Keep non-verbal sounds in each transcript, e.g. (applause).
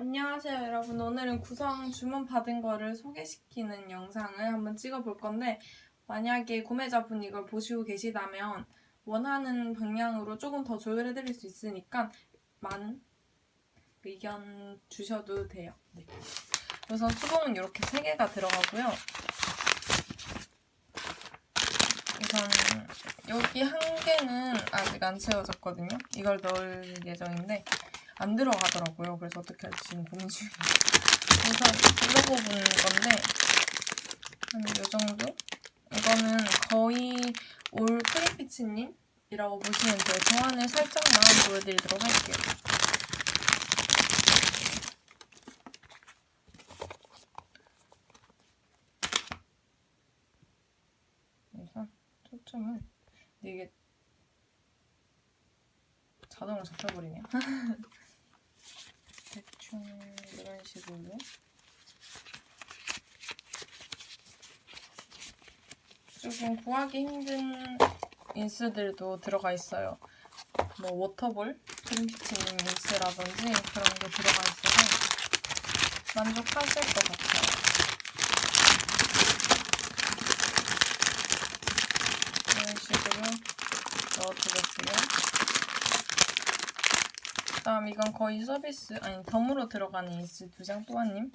안녕하세요 여러분. 오늘은 구성 주문 받은 거를 소개시키는 영상을 한번 찍어 볼 건데 만약에 구매자분 이걸 보시고 계시다면 원하는 방향으로 조금 더 조율해 드릴 수 있으니까 많은 의견 주셔도 돼요. 네. 우선 수봉은 이렇게 3개가 들어가고요. 우선 여기 한 개는 아직 안 채워졌거든요. 이걸 넣을 예정인데 안 들어가더라고요. 그래서 어떻게 할지 지금 고민 중이에요. 우선 눌러보는 건데 한요 정도? 이거는 거의 올 크림피치님이라고 보시면 돼요. 도안을 살짝만 보여드리도록 할게요. 우선 초점을 이게 자동으로 잡혀버리네요. (laughs) 식으로 조금 구하기 힘든 인스들도 들어가 있어요. 뭐 워터볼 크림피치님 인스라든지 그런 게 들어가 있어서 만족하실 것 같아요. 이런 식으로 넣어두겠고요. 그다음 이건 거의 서비스 아니 덤으로 들어가는 인스 두장 또한님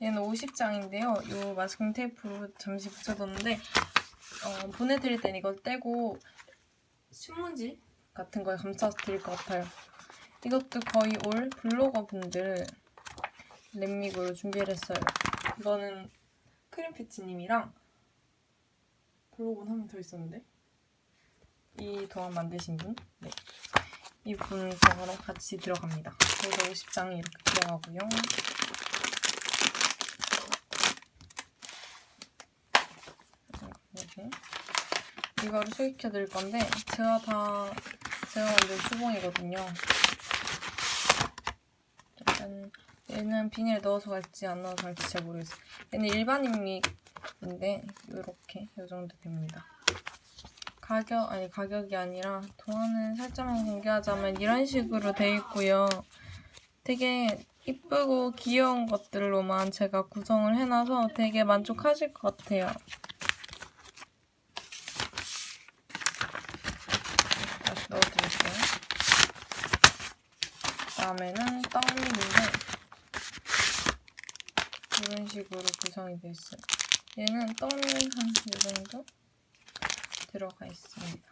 얘는 50장인데요. 이 마스킹 테이프로 잠시 붙여뒀는데 어, 보내드릴 땐 이걸 떼고 신문지 같은 거에 감싸서 드릴 것 같아요. 이것도 거의 올 블로거 분들 랩믹으로 준비를 했어요. 이거는 크림피치님이랑 블로그는 한 명 더 있었는데 이 도안 만드신 분? 네. 이분 거랑 같이 들어갑니다. 그래서 50장이 이렇게 들어가고요. 이렇게 이거를 수익해 드릴 건데 제가 다 제가 완전 수봉이거든요. 일단 얘는 비닐에 넣어서 갈지 안 넣어서 갈지 잘 모르겠어요. 얘는 일반인 믹인데 이렇게 이 정도 됩니다. 가격 아니 가격이 아니라 도안을 살짝만 공개하자면 이런 식으로 돼 있고요. 되게 이쁘고 귀여운 것들로만 제가 구성을 해놔서 되게 만족하실 것 같아요. 다시 넣어드릴게요. 다음에는 떡잎인데 이런 식으로 구성이 돼 있어요. 얘는 떡잎 한이 정도 들어가 있습니다.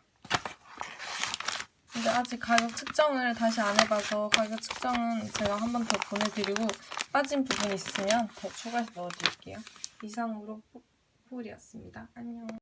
근데 아직 가격 측정을 다시 안 해봐서 가격 측정은 제가 한 번 더 보내드리고 빠진 부분 있으면 더 추가해서 넣어드릴게요. 이상으로 푸풀이었습니다. 안녕.